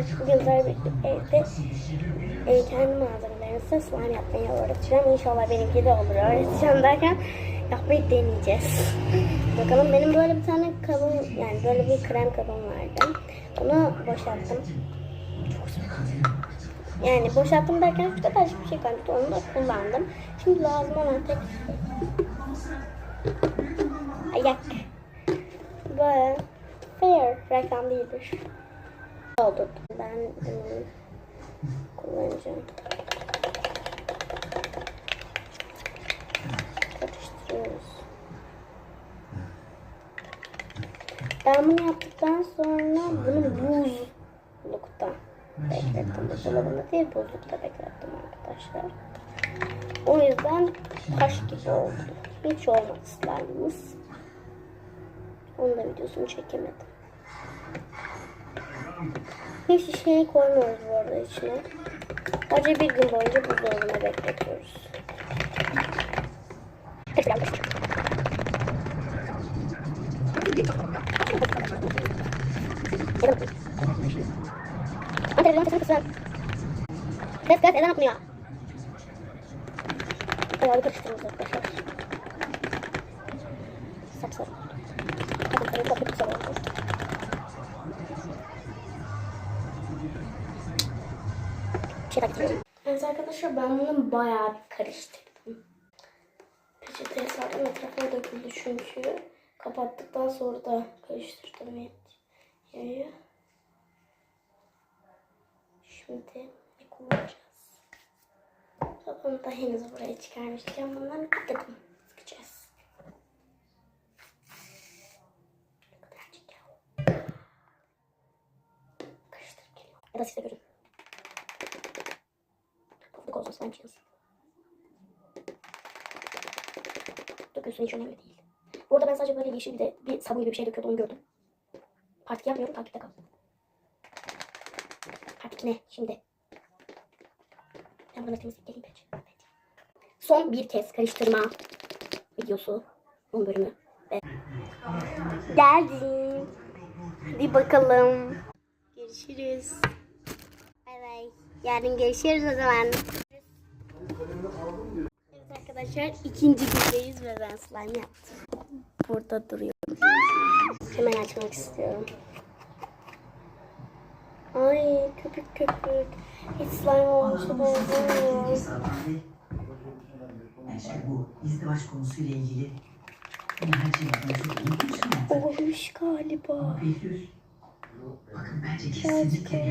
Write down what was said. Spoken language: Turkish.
güzel bir evde e, kendi malzemelerimizi slime yapmayı öğreteceğim. İnşallah benimki de olur öğreteceğim derken yapmayı deneyeceğiz. Bakalım benim böyle bir tane kabım yani böyle bir krem kabım vardı. Onu boşalttım. Yani boşalttım derken şu kadar bir şey kalmıştı. Onu da kullandım. Şimdi lazım olan tek şey. Ayak. Böyle fair reklam değildir. Oldu. Ben bunu kullanacağım. Karıştırıyoruz. Ben bunu yaptıktan sonra bunu buzlukta beklettim. Buzdolabında değil buzlukta beklettim arkadaşlar. O yüzden taş gibi oldu. Hiç olmadı slime'ımız. Onun da videosunu çekemedim. Hiç şey koymuyoruz bu arada içine. Sadece bir gün boyunca buzdolabına bekletiyoruz. Televizyon sesini kısın. Ses ses ezan okunuyor. Bayağı karıştırıyoruz arkadaşlar. Sapsarı. Bakın tabii çok Evet arkadaşlar ben bunu bayağı bir karıştırdım. Peçeteye sardım etrafına döküldü çünkü. Kapattıktan sonra da karıştırdım evet. Yayı. Şimdi ne kullanacağız? Bunu da henüz buraya çıkarmışken bundan bir Ya da siz de görün. Olsun slime chance. Dökülsün hiç önemli değil. Bu arada ben sadece böyle yeşil bir de bir sabun gibi bir şey döküyordum onu gördüm. Partik yapmıyorum takipte kal. Partik ne şimdi? Ben buna temizlik geleyim bence. Evet. Son bir kez karıştırma videosu. Son bölümü. Ve... Geldim. Hadi bakalım. Görüşürüz. Yarın görüşürüz o zaman. Evet arkadaşlar ikinci gündeyiz ve ben slime yaptım. Burada duruyorum. Hemen açmak istiyorum. Ay köpük köpük. Hiç slime olmuşa benzemiyor. Bu izdivaç konusuyla ilgili. Olmuş galiba. Bakın bence kesinlikle